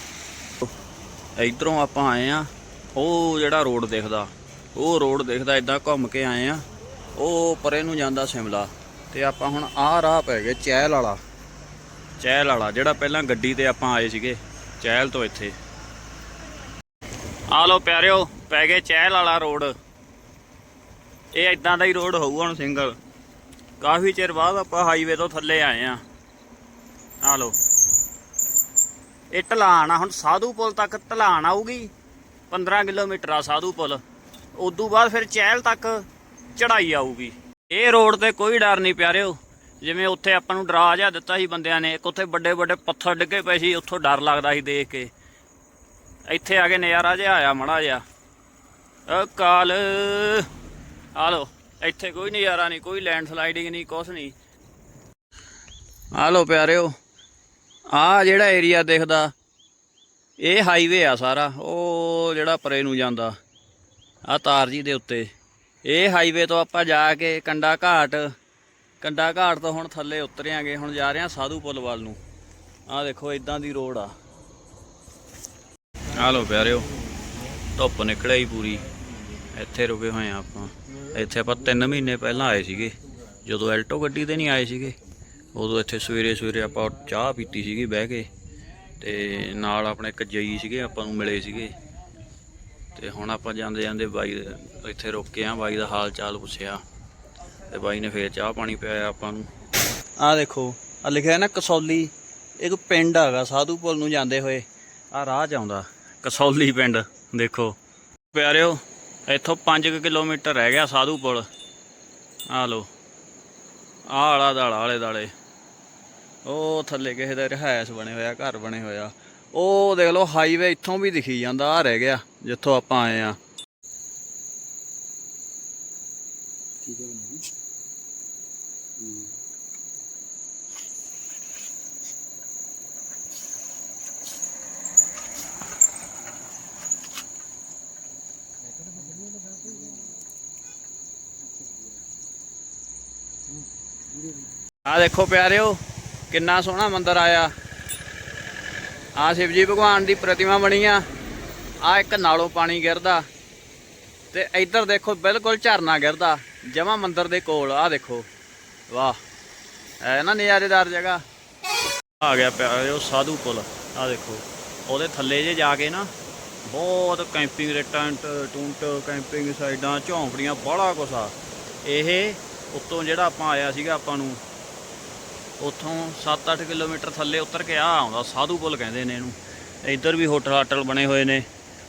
ਇਧਰੋਂ ਆਪਾਂ ਆਏ ਆ, ਉਹ ਜਿਹੜਾ ਰੋਡ ਦਿਖਦਾ। ਉਹ ਰੋਡ ਦਿਖਦਾ ਇਦਾਂ ਘੁੰਮ ਕੇ ਆਏ ਆ। ਉਹ ਪਰੇ ਨੂੰ ਜਾਂਦਾ ਸ਼ਿਮਲਾ। ਤੇ ਆਪਾਂ ਹੁਣ ਆਹ ਰਾਹ ਪੈ ਗਏ, ਚਹਿਲ ਵਾਲਾ। ਚਹਿਲ ਵਾਲਾ, ਜਿਹੜਾ ਪਹਿਲਾਂ ਗੱਡੀ ਤੇ ਆਪਾਂ ਆਏ ਸੀਗੇ, ਚਹਿਲ ਤੋਂ ਇੱਥੇ। ਆ ਲੋ ਪਿਆਰਿਓ, ਪੈ ਗਏ ਚਹਿਲ ਵਾਲਾ ਰੋਡ। ਇਹ ਇਦਾਂ ਦਾ ਹੀ ਰੋਡ ਹੋਊਗਾ ਹੁਣ ਸਿੰਗਲ। ਕਾਫੀ ਚਿਰ ਬਾਅਦ ਆਪਾਂ ਹਾਈਵੇ ਤੋਂ ਥੱਲੇ ਆਏ ਆ। ਆ ਲੋ ਇਹ ਢਲਾਣ ਆ, ਹੁਣ ਸਾਧੂ ਪੁਲ ਤੱਕ ਢਲਾਣ ਆਊਗੀ। 15 ਕਿਲੋਮੀਟਰ ਆ ਸਾਧੂ ਪੁਲ। ਉਦੋਂ ਬਾਅਦ ਫਿਰ ਚਹਿਲ ਤੱਕ ਚੜਾਈ ਆਊਗੀ। ਇਹ ਰੋਡ ਤੇ ਕੋਈ ਡਰ ਨਹੀਂ ਪਿਆਰਿਓ। ਜਿਵੇਂ ਉੱਥੇ ਆਪਾਂ ਨੂੰ ਡਰਾ ਜਿਹਾ ਦਿੱਤਾ ਸੀ ਬੰਦਿਆਂ ਨੇ, ਇੱਕ ਉੱਥੇ ਵੱਡੇ ਵੱਡੇ ਪੱਥਰ ਡਿੱਗੇ ਪਏ ਸੀ, ਉੱਥੋਂ ਡਰ ਲੱਗਦਾ ਸੀ ਦੇਖ ਕੇ। ਇੱਥੇ ਆ ਕੇ ਨਜ਼ਾਰਾ ਜਿਹਾ ਆਇਆ ਮੜਾ ਜਿਹਾ। ਓ ਕਾਲ। ਆ ਲੋ ਇੱਥੇ ਕੋਈ ਨਜ਼ਾਰਾ ਨਹੀਂ, ਕੋਈ ਲੈਂਡ ਸਲਾਈਡਿੰਗ ਨਹੀਂ, ਕੁਛ ਨਹੀਂ। ਆ ਲੋ ਪਿਆਰਿਓ, ਆ ਜਿਹੜਾ ਏਰੀਆ ਦਿਖਦਾ, ਇਹ ਹਾਈਵੇ ਆ ਸਾਰਾ, ਉਹ ਜਿਹੜਾ ਪਰੇ ਨੂੰ ਜਾਂਦਾ। ਆ ਤਾਰ ਜੀ ਦੇ ਉੱਤੇ। ਇਹ ਹਾਈਵੇ ਤੋਂ ਆਪਾਂ ਜਾ ਕੇ ਕੰਡਾ ਘਾਟ ਕੰਡਾ ਘਾਟ ਤੋਂ ਹੁਣ ਥੱਲੇ ਉਤਰਿਆਂਗੇ। ਹੁਣ ਜਾ ਰਹੇ ਹਾਂ ਸਾਧੂ ਪੁਲ ਵੱਲ ਨੂੰ। ਆਹ ਦੇਖੋ ਇਦਾਂ ਦੀ ਰੋਡ ਆ। ਆ ਲੋ ਪਿਆਰਿਓ, ਧੁੱਪ ਨਿਕਲਿਆ ਪੂਰੀ। ਇੱਥੇ ਰੁਕੇ ਹੋਏ ਆ ਆਪਾਂ। ਇੱਥੇ ਆਪਾਂ 3 ਮਹੀਨੇ ਪਹਿਲਾਂ ਆਏ ਸੀਗੇ। ਜਦੋਂ ਐਲਟੋ ਗੱਡੀ ਤੇ ਨਹੀਂ ਆਏ ਸੀਗੇ, ਉਦੋਂ ਇੱਥੇ ਸਵੇਰੇ ਸਵੇਰੇ ਆਪਾਂ ਚਾਹ ਪੀਤੀ ਸੀਗੀ ਬਹਿ ਕੇ। ਤੇ ਨਾਲ ਆਪਣੇ ਇੱਕ ਜਈ ਸੀਗੇ, ਆਪਾਂ ਨੂੰ ਮਿਲੇ ਸੀਗੇ। ਤੇ ਹੁਣ ਆਪਾਂ ਜਾਂਦੇ ਜਾਂਦੇ ਬਾਈ ਇੱਥੇ ਰੁਕੇ ਆ, ਬਾਈ ਦਾ ਹਾਲ ਚਾਲ ਪੁੱਛਿਆ। ਤੇ ਬਾਈ ਨੇ ਫੇਰ ਚਾਹ ਪਾਣੀ ਪਿਆਇਆ ਆਪਾਂ ਨੂੰ। ਆ ਦੇਖੋ, ਆ ਲਿਖਿਆ ਨਾ ਕਸੌਲੀ, ਇੱਕ ਪਿੰਡ ਹੈਗਾ ਸਾਧੂਪੁਰ ਨੂੰ ਜਾਂਦੇ ਹੋਏ। ਆ ਰਾਹ ਚ ਆਉਂਦਾ, ਕਸੌਲੀ ਪਿੰਡ, ਦੇਖੋ। ਪਿਆਰਿਓ, ਇੱਥੋਂ 5 ਕਿਲੋਮੀਟਰ ਰਹਿ ਗਿਆ ਸਾਧੂਪੁਰ। ਆ ਲੋ ਆਹ ਆਲਾ ਦਾਲਾ ਆਲੇ ਦਾਲੇ। ਉਹ ਥੱਲੇ ਕਿਸੇ ਦਾ ਰਿਹਾਇਸ਼ ਬਣੇ ਹੋਇਆ, ਘਰ ਬਣੇ ਹੋਇਆ। ਉਹ ਦੇਖ ਲਓ ਹਾਈਵੇ ਇੱਥੋਂ ਵੀ ਦਿਖੀ ਜਾਂਦਾ ਆ ਰਹਿ ਗਿਆ ਜਿੱਥੋਂ ਆਪਾਂ ਆਏ ਆ ਆ ਦੇਖੋ ਪਿਆਰਿਓ ਕਿੰਨਾ ਸੋਹਣਾ ਮੰਦਿਰ ਆਇਆ। ਆ ਸ਼ਿਵਜੀ ਭਗਵਾਨ ਦੀ ਪ੍ਰਤਿਮਾ ਬਣੀ ਆ। ਆ ਇੱਕ ਨਾਲੋਂ ਪਾਣੀ ਗਿਰਦਾ। ਤੇ ਇੱਧਰ ਦੇਖੋ, ਬਿਲਕੁਲ ਝਰਨਾ ਗਿਰਦਾ। ਜਮਾ ਮੰਦਿਰ ਦੇ ਕੋਲ, ਆ ਦੇਖੋ। ਵਾਹ। ਐ ਨਾ ਨਜ਼ਾਰੇਦਾਰ ਜਗ੍ਹਾ। ਆ ਗਿਆ ਪਿਆ ਉਹ ਸਾਧੂ ਪੁਲ। ਆ ਦੇਖੋ। ਉਹਦੇ ਥੱਲੇ ਜੇ ਜਾ ਕੇ ਨਾ, ਬਹੁਤ ਕੈਂਪਿੰਗ ਦੇ ਟੈਂਟ ਟੂੰਟ ਕੈਂਪਿੰਗ ਸਾਈਡਾਂ ਝੌਂਪੜੀਆਂ ਬੜਾ ਕੁਛ ਆ। ਇਹ ਉੱਤੋਂ ਜਿਹੜਾ ਆਪਾਂ ਆਇਆ ਸੀਗਾ ਆਪਾਂ ਨੂੰ ਉੱਥੋਂ 7-8 ਕਿਲੋਮੀਟਰ ਥੱਲੇ ਉਤਰ ਕੇ ਆ ਆਉਂਦਾ, ਸਾਧੂ ਪੁਲ ਕਹਿੰਦੇ ਨੇ ਇਹਨੂੰ। ਇੱਧਰ ਵੀ ਹੋਟਲ ਹਾਟਲ ਬਣੇ ਹੋਏ ਨੇ,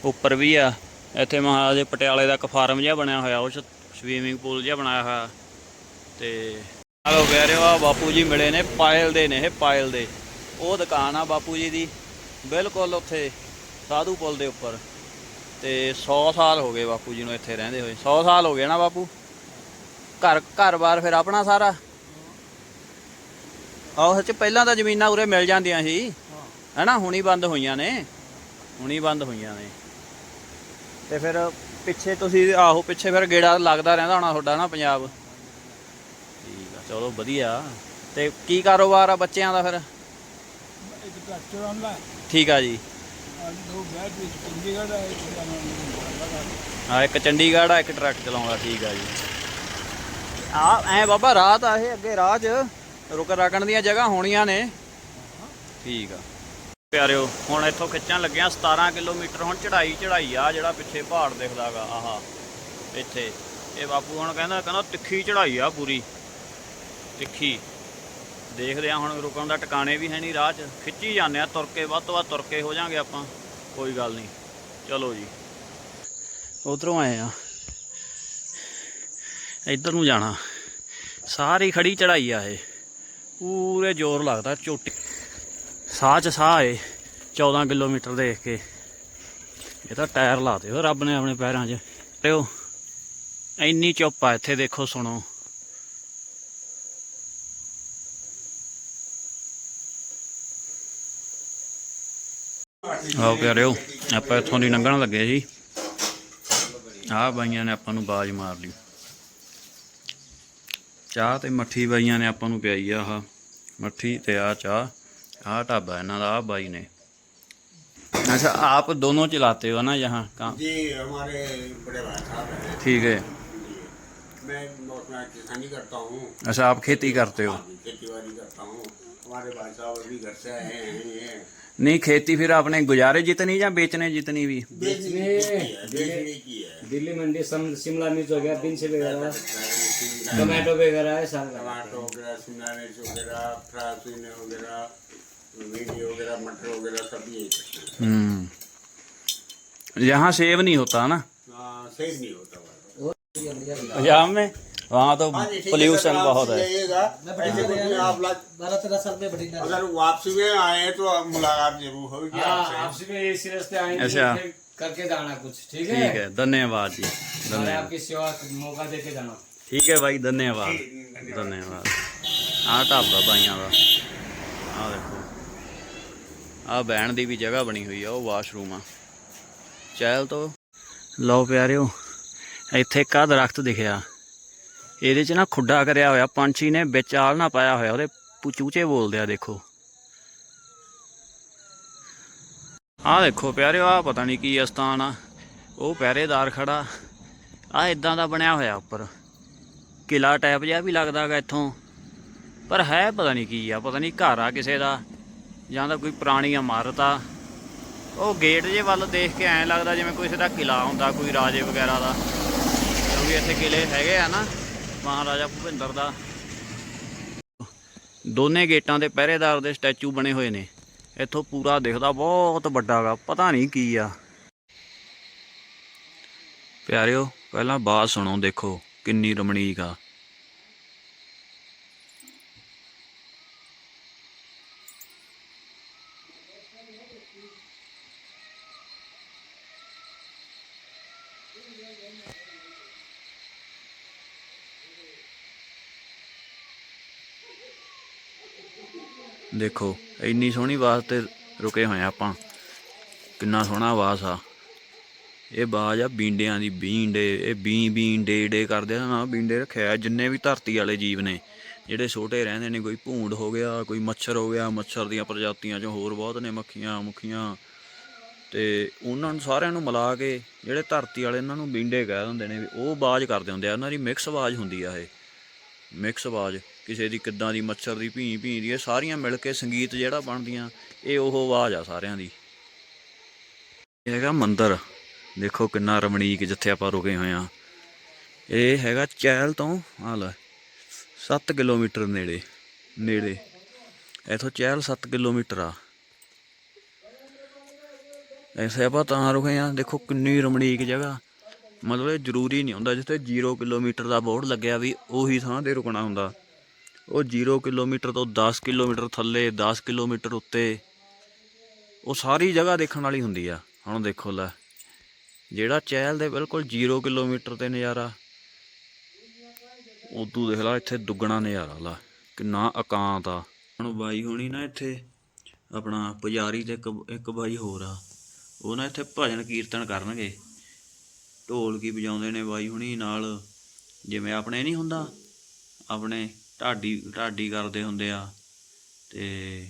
ਉੱਪਰ ਵੀ ਆ। ਇੱਥੇ ਮਹਾਰਾਜੇ ਪਟਿਆਲੇ ਦਾ ਇੱਕ ਫਾਰਮ ਜਿਹਾ ਬਣਿਆ ਹੋਇਆ, ਉਹ ਸਵੀਮਿੰਗ ਪੂਲ ਜਿਹਾ ਬਣਾਇਆ ਹੋਇਆ। ਤੇ ਹਲੋ ਪਿਆਰਿਓ ਆ ਬਾਪੂ ਜੀ ਮਿਲੇ ਨੇ ਪਾਇਲ ਦੇ ਨੇ ਇਹ ਪਾਇਲ ਦੇ। ਉਹ ਦੁਕਾਨ ਆ ਬਾਪੂ ਜੀ ਦੀ, ਬਿਲਕੁਲ ਉੱਥੇ ਸਾਧੂ ਪੁਲ ਦੇ ਉੱਪਰ। ਤੇ 100 ਸਾਲ ਹੋ ਗਏ ਬਾਪੂ ਜੀ ਨੂੰ ਇੱਥੇ ਰਹਿੰਦੇ ਹੋਏ। 100 ਸਾਲ ਹੋ ਗਏ ਨਾ ਬਾਪੂ? ਘਰ, ਘਰ-ਬਾਰ ਫਿਰ ਆਪਣਾ ਸਾਰਾ? ਆਹ ਸੱਚ ਪਹਿਲਾਂ ਤਾਂ ਜ਼ਮੀਨਾਂ ਉਰੇ ਮਿਲ ਜਾਂਦੀਆਂ ਸੀ। ਹੈਨਾ ਹੁਣੀ ਬੰਦ ਹੋਈਆਂ ਨੇ। ਹੁਣੀ ਬੰਦ ਹੋਈਆਂ ਨੇ। ਤੇ ਫਿਰ ਪਿੱਛੇ ਤੁਸੀਂ ਆਹੋ ਪਿੱਛੇ ਫਿਰ ਗੇੜਾ ਲੱਗਦਾ ਰਹਿੰਦਾ ਹੋਣਾ ਤੁਹਾਡਾ ਨਾ ਪੰਜਾਬ। ਠੀਕ ਆ ਚਲੋ ਵਧੀਆ। ਤੇ ਕੀ ਕਾਰੋਬਾਰ ਆ ਬੱਚਿਆਂ ਦਾ ਫਿਰ? ਇੱਕ ਟਰੈਕਟਰ ਆਉਂਦਾ। ਠੀਕ ਆ ਜੀ। ਦਾ ਇੱਕ ਜਾਣਾ ਆ। ਇੱਕ ਚੰਡੀਗੜ੍ਹ ਆ ਇੱਕ ਟਰੱਕ ਚਲਾਉਂਦਾ ਠੀਕ ਆ ਜੀ। ਆ ਐ ਬਾਬਾ ਰਾਤ ਆ ਇਹ ਅੱਗੇ ਰਾਹ 'ਚ। ਰੁਕ ਰਕਣ ਦੀਆਂ ਜਗ੍ਹਾ ਹੋਣੀਆਂ ਨੇ। ਠੀਕ ਆ। ਪਿਆਰਿਓ, ਹੁਣ ਇੱਥੋਂ ਖਿੱਚਣ ਲੱਗਿਆ 17 ਕਿਲੋਮੀਟਰ, ਹੁਣ ਚੜਾਈ ਚੜਾਈ ਆ ਜਿਹੜਾ ਪਿੱਛੇ ਪਹਾੜ ਦਿਖਦਾਗਾ, ਆਹਾ, ਇੱਥੇ। ਇਹ ਬਾਪੂ ਹੁਣ ਕਹਿੰਦਾ ਕਹਿੰਦਾ ਤਿੱਖੀ ਚੜਾਈ ਆ ਪੂਰੀ। ਤਿੱਖੀ। ਦੇਖਦੇ ਆ ਹੁਣ ਰੁਕਣ ਦਾ ਟਿਕਾਣੇ ਵੀ ਹੈ ਨਹੀਂ ਰਾਹ 'ਚ। ਖਿੱਚੀ ਜਾਂਦੇ ਆ, ਤੁਰ ਕੇ, ਵੱਧ ਤੋਂ ਵੱਧ ਤੁਰ ਕੇ ਹੋ ਜਾਾਂਗੇ ਆਪਾਂ। ਕੋਈ ਗੱਲ ਨਹੀਂ। ਚਲੋ ਜੀ। ਉਧਰੋਂ ਆਏ ਆ। ਇੱਧਰ ਨੂੰ ਜਾਣਾ। ਸਾਰੀ ਖੜੀ ਚੜਾਈ ਆ ਇਹ। ਪੂਰੇ ਜ਼ੋਰ ਲੱਗਦਾ ਚੋਟੀ ਸਾਹ ਚ ਸਾਹ ਏ 14 ਕਿਲੋਮੀਟਰ ਦੇਖ ਕੇ। ਇਹ ਤਾਂ ਟਾਇਰ ਲਾਤੇ ਹੋ, ਰੱਬ ਨੇ ਆਪਣੇ ਪੈਰਾਂ 'ਚ। ਤੇ ਉਹ ਇੰਨੀ ਚੁੱਪ ਆ ਇੱਥੇ, ਦੇਖੋ, ਸੁਣੋ। ਆਓ ਪਿਆਰਿਓ, ਆਪਾਂ ਇੱਥੋਂ ਦੀ ਲੰਘਣ ਲੱਗੇ ਜੀ। ਆਹ ਬਾਈਆਂ ਨੇ ਆਪਾਂ ਨੂੰ ਬਾਜ ਮਾਰ ਲਈ। ਚਾਹ ਤੇ ਮੱਠੀ ਬਾਈਆਂ ਨੇ ਆਪਾਂ ਨੂੰ ਪਿਆਈ ਆ ਆਹ ਮੱਠੀ ਤੇ ਆ ਚਾਹ ਆਹ ਢਾਬਾ ਇਹਨਾਂ ਦਾ ਆ ਬਾਈ ਨੇ अच्छा आप दोनों चलाते हो ना यहाँ काम जी हमारे बड़े भाई साहब हैं ठीक है मैं अपना किसानी करता हूँ। अच्छा आप खेती करते हो? खेती बाड़ी करता हूँ। हमारे भाई साहब अभी घर से आए हैं नहीं खेती फिर आपने गुजारे जितनी या बेचने जितनी भी? बेचने बेचने की है। दिल्ली मंडी शिमला मिर्च हो गया बीन्स वगैरह टमाटो वगैरह है सारा। टमाटो वगैरह शिमला मिर्च वगैरह फ्रांसीन वगैरह भिंडी वगैरह मटर वगैरह सब यही हैं। हम्म। यहाँ सेव नहीं होता ना? हाँ, सही नहीं होता। पंजाब में? वहाँ तो हाँ जी, ठीक है, पोल्यूशन सर, आप बहुत है जाइएगा ऐसे कुछ नहीं, आप ला- बारह तेरह साल में बड़ी अगर वापसी में आए तो आप मुलाकात जरूर होगी हाँ आपसे आपसे भी इसी रास्ते आएंगे अच्छा। फिर करके जाना कुछ ठीक है ठीक है धन्यवाद जी हमें धन्यवाद आपकी सेवा मौका देके जाना ਠੀਕ ਹੈ ਬਾਈ ਧੰਨਵਾਦ ਧੰਨਵਾਦ ਆਹ ਢਾਬਾ ਬਾਈਆਂ ਦਾ ਆਹ ਦੇਖੋ ਆਹ ਬਹਿਣ ਦੀ ਵੀ ਜਗ੍ਹਾ ਬਣੀ ਹੋਈ ਆ ਉਹ ਵਾਸ਼ਰੂਮ ਆ ਚਹਿਲ ਤੋਂ ਲਓ ਪਿਆਰਿਓ ਇੱਥੇ ਇੱਕ ਆਹ ਦਰਖਤ ਦਿਖਿਆ ਇਹਦੇ 'ਚ ਨਾ ਖੁੱਡਾ ਕਰਿਆ ਹੋਇਆ, ਪੰਛੀ ਨੇ ਵਿੱਚ ਆਲ ਨਾ ਪਾਇਆ ਹੋਇਆ, ਉਹਦੇ ਪੁਚੂਚੇ ਬੋਲਦੇ ਆ, ਦੇਖੋ। ਆਹ ਦੇਖੋ ਪਿਆਰਿਓ ਆ ਪਤਾ ਨਹੀਂ ਕੀ ਅਸਥਾਨ ਆ। ਉਹ ਪਹਿਰੇਦਾਰ ਖੜਾ। ਆ ਇਦਾਂ ਦਾ ਬਣਿਆ ਹੋਇਆ ਉੱਪਰ। ਕਿਲਾ ਟਾਈਪ ਜਿਹਾ ਵੀ ਲੱਗਦਾਗਾ ਇੱਥੋਂ। ਪਰ ਹੈ ਪਤਾ ਨਹੀਂ ਕੀ ਆ, ਪਤਾ ਨਹੀਂ ਘਰ ਆ ਕਿਸੇ ਦਾ, ਜਾਂ ਤਾਂ ਕੋਈ ਪੁਰਾਣੀ ਇਮਾਰਤ ਆ। ਉਹ ਗੇਟ ਜੇ ਵੱਲ ਦੇਖ ਕੇ ਐਂ ਲੱਗਦਾ ਜਿਵੇਂ ਕਿਸੇ ਦਾ ਕਿਲਾ ਹੁੰਦਾ, ਕੋਈ ਰਾਜੇ ਵਗੈਰਾ ਦਾ। ਕਿਉਂਕਿ ਇੱਥੇ ਕਿਲੇ ਹੈਗੇ ਆ ਨਾ। ਮਹਾਰਾਜਾ ਭੁਪਿੰਦਰ ਦਾ। ਦੋਨੇ ਗੇਟਾਂ ਦੇ ਪਹਿਰੇਦਾਰ ਦੇ ਸਟੈਚੂ ਬਣੇ ਹੋਏ ਨੇ। ਇੱਥੋਂ ਪੂਰਾ ਦਿਖਦਾ ਬਹੁਤ ਵੱਡਾ ਗਾ, ਪਤਾ ਨਹੀਂ ਕੀ ਆ। ਪਿਆਰਿਓ, ਪਹਿਲਾਂ ਬਾਤ ਸੁਣੋ, ਦੇਖੋ ਕਿੰਨੀ ਰਮਣੀਕ ਆ। ਦੇਖੋ, ਇੰਨੀ ਸੋਹਣੀ ਆਵਾਜ਼ ਤੇ ਰੁਕੇ ਹੋਏ ਆ ਆਪਾਂ। ਕਿੰਨਾ ਸੋਹਣਾ ਆਵਾਜ਼ ਆ। ਇਹ ਬਾਜ ਆ ਬੀਂਡਿਆਂ ਦੀ, ਬੀਂਡੇ, ਇਹ ਬੀ, ਬੀਂ, ਡੇ ਡੇ ਕਰਦੇ ਆ ਨਾ, ਬੀਂਡੇ ਰੱਖਿਆ ਜਿੰਨੇ ਵੀ ਧਰਤੀ ਵਾਲੇ ਜੀਵ ਨੇ, ਜਿਹੜੇ ਛੋਟੇ ਰਹਿੰਦੇ ਨੇ, ਕੋਈ ਭੂੰਡ ਹੋ ਗਿਆ, ਕੋਈ ਮੱਛਰ ਹੋ ਗਿਆ, ਮੱਛਰ ਦੀਆਂ ਪ੍ਰਜਾਤੀਆਂ ਚੋਂ ਹੋਰ ਬਹੁਤ ਨੇ ਮੱਖੀਆਂ, ਮੁਖੀਆਂ। ਤੇ ਉਹਨਾਂ ਨੂੰ ਸਾਰਿਆਂ ਨੂੰ ਮਿਲਾ ਕੇ, ਜਿਹੜੇ ਧਰਤੀ ਵਾਲੇ ਇਹਨਾਂ ਨੂੰ ਬੀਂਡੇ ਕਹਿ ਦਿੰਦੇ ਨੇ ਵੀ ਉਹ ਆਵਾਜ਼ ਕਰਦੇ ਹੁੰਦੇ ਆ, ਉਹਨਾਂ ਦੀ ਮਿਕਸ ਆਵਾਜ਼ ਹੁੰਦੀ ਆ ਇਹ। ਮਿਕਸ ਆਵਾਜ਼। ਕਿਸੇ ਦੀ ਕਿੱਦਾਂ ਦੀ ਮੱਛਰ ਦੀ ਭੀਂ ਭੀਂ ਦੀ, ਇਹ ਸਾਰੀਆਂ ਮਿਲ ਕੇ ਸੰਗੀਤ ਜਿਹੜਾ ਬਣਦੀਆਂ, ਇਹ ਉਹ ਆਵਾਜ਼ ਆ ਸਾਰਿਆਂ ਦੀ। ਇਹ ਹੈਗਾ ਮੰਦਰ। ਦੇਖੋ ਕਿੰਨਾ ਰਮਣੀਕ ਜਿੱਥੇ ਆਪਾਂ ਰੁਕੇ ਹੋਏ ਆ ਇਹ ਹੈਗਾ ਚਹਿਲ ਤੋਂ ਆ ਲੈ 7 ਕਿਲੋਮੀਟਰ ਨੇੜੇ ਨੇੜੇ। ਇਥੋਂ ਚਹਿਲ 7 ਕਿਲੋਮੀਟਰ ਆ। ਐਸੇ ਆਪਾਂ ਤਾਂ ਰੁਕੇ ਆ ਦੇਖੋ ਕਿੰਨੀ ਰਮਣੀਕ ਜਗ੍ਹਾ। ਮਤਲਬ ਇਹ ਜ਼ਰੂਰੀ ਨਹੀਂ ਹੁੰਦਾ ਜਿੱਥੇ 0 ਕਿਲੋਮੀਟਰ ਦਾ ਬੋਰਡ ਲੱਗਿਆ ਵੀ ਉਹੀ ਥਾਂ ਤੇ ਰੁਕਣਾ ਹੁੰਦਾ। ਉਹ 0 ਕਿਲੋਮੀਟਰ ਤੋਂ 10 ਕਿਲੋਮੀਟਰ ਥੱਲੇ 10 ਕਿਲੋਮੀਟਰ ਉੱਤੇ, ਉਹ ਸਾਰੀ ਜਗ੍ਹਾ ਦੇਖਣ ਵਾਲੀ ਹੁੰਦੀ ਆ। ਹੁਣ ਦੇਖੋ ਲੈ, ਜਿਹੜਾ ਚਹਿਲ ਦੇ ਬਿਲਕੁਲ 0 ਕਿਲੋਮੀਟਰ ਤੇ ਨਜ਼ਾਰਾ, ਉਦੋਂ ਦੇਖ ਲਾ ਇੱਥੇ ਦੁੱਗਣਾ ਨਜ਼ਾਰਾ ਲਾ, ਕਿੰਨਾ ਇਕਾਂਤ ਆ। ਹੁਣ ਬਾਈ ਹੋਣੀ ਨਾ ਇੱਥੇ, ਆਪਣਾ ਪੁਜਾਰੀ ਤੇ ਇੱਕ ਇੱਕ ਬਾਈ ਹੋਰ ਆ, ਉਹ ਨਾ ਇੱਥੇ ਭਜਨ ਕੀਰਤਨ ਕਰਨਗੇ। ਢੋਲ ਕੀ ਵਜਾਉਂਦੇ ਨੇ ਬਾਈ ਹੁਣੀ ਨਾਲ, ਜਿਵੇਂ ਆਪਣੇ ਨਹੀਂ ਹੁੰਦਾ, ਆਪਣੇ ਢਾਡੀ ਢਾਡੀ ਕਰਦੇ ਹੁੰਦੇ ਆ ਤੇ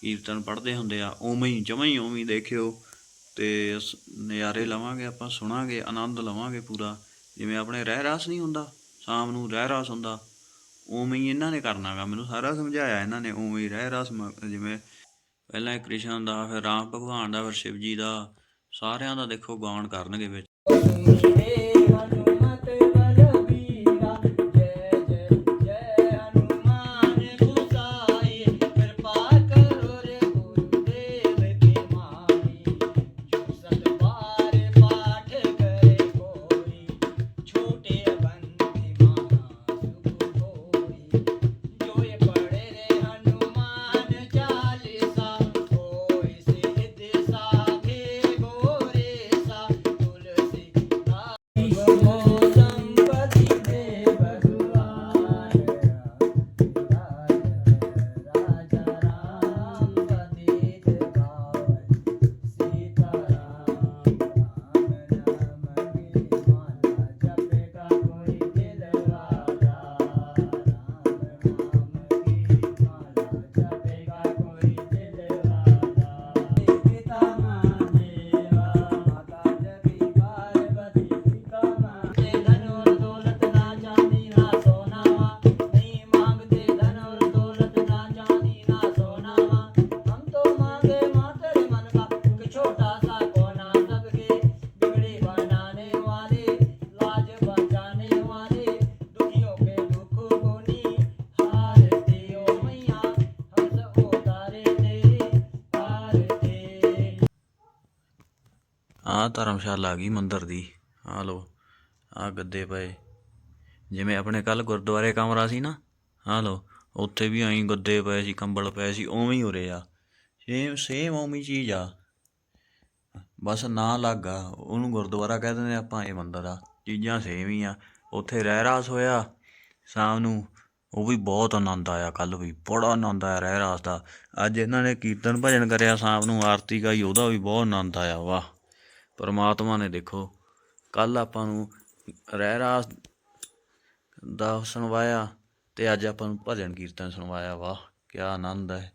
ਕੀਰਤਨ ਪੜ੍ਹਦੇ ਹੁੰਦੇ ਆ। ਉਵੇਂ ਹੀ, ਜਮਾਂ ਹੀ ਉਵੇਂ ਦੇਖਿਓ ਤੇ ਸ- ਨਜ਼ਾਰੇ ਲਵਾਂਗੇ ਆਪਾਂ, ਸੁਣਾਂਗੇ, ਆਨੰਦ ਲਵਾਂਗੇ ਪੂਰਾ। ਜਿਵੇਂ ਆਪਣੇ ਰਹਿ ਰਾਸ ਨਹੀਂ ਹੁੰਦਾ, ਸ਼ਾਮ ਨੂੰ ਰਹਿ ਰਾਸ ਹੁੰਦਾ, ਉਵੇਂ ਹੀ ਇਹਨਾਂ ਨੇ ਕਰਨਾਗਾ। ਮੈਨੂੰ ਸਾਰਾ ਸਮਝਾਇਆ ਇਹਨਾਂ ਨੇ, ਉਵੇਂ ਹੀ ਰਹਿ ਰਾਸ ਜਿਵੇਂ ਪਹਿਲਾਂ ਕ੍ਰਿਸ਼ਨ ਦਾ, ਫਿਰ ਰਾਮ ਭਗਵਾਨ ਦਾ, ਫਿਰ ਸ਼ਿਵ ਜੀ ਦਾ, ਸਾਰਿਆਂ ਦਾ ਦੇਖੋ ਗਾਉਣ ਕਰਨਗੇ ਵਿੱਚ। ਆਹ ਧਰਮਸ਼ਾਲਾ ਆ ਗਈ ਮੰਦਰ ਦੀ। ਆ ਲੋ ਆ ਗੱਦੇ ਪਏ। ਜਿਵੇਂ ਆਪਣੇ ਕੱਲ ਗੁਰਦੁਆਰੇ ਕਮਰਾ ਸੀ ਨਾ ਆ ਲੋ ਉੱਥੇ ਵੀ ਐਂ ਗੱਦੇ ਪਏ ਸੀ, ਕੰਬਲ ਪਏ ਸੀ, ਉਵੇਂ ਹੀ ਉਰੇ ਆ। ਸੇਮ ਸੇਮ ਉਵੇਂ ਚੀਜ਼ ਆ। ਬਸ ਨਾਂ ਲੱਗਾ ਉਹਨੂੰ ਗੁਰਦੁਆਰਾ ਕਹਿ ਦਿੰਦੇ ਆਪਾਂ ਇਹ ਮੰਦਰ ਆ। ਚੀਜ਼ਾਂ ਸੇਮ ਹੀ ਆ। ਉੱਥੇ ਰਹਿ ਰਾਸ ਹੋਇਆ ਸ਼ਾਮ ਨੂੰ, ਉਹ ਵੀ ਬਹੁਤ ਆਨੰਦ ਆਇਆ ਕੱਲ ਵੀ, ਬੜਾ ਆਨੰਦ ਆਇਆ ਰਹਿ ਰਾਸ ਦਾ। ਅੱਜ ਇਹਨਾਂ ਨੇ ਕੀਰਤਨ ਭਜਨ ਕਰਿਆ ਸ਼ਾਮ ਨੂੰ, ਆਰਤੀ ਗਾਈ, ਉਹਦਾ ਵੀ ਬਹੁਤ ਆਨੰਦ ਆਇਆ, ਵਾਹ। ਪਰਮਾਤਮਾ ਨੇ ਦੇਖੋ ਕੱਲ ਆਪਾਂ ਨੂੰ ਰਹਿ ਰਾਸ ਦਾ ਸੁਣਵਾਇਆ ਤੇ ਅੱਜ ਆਪਾਂ ਨੂੰ ਭਜਨ ਕੀਰਤਨ ਸੁਣਵਾਇਆ। ਵਾਹ ਕੀ ਆਨੰਦ ਹੈ।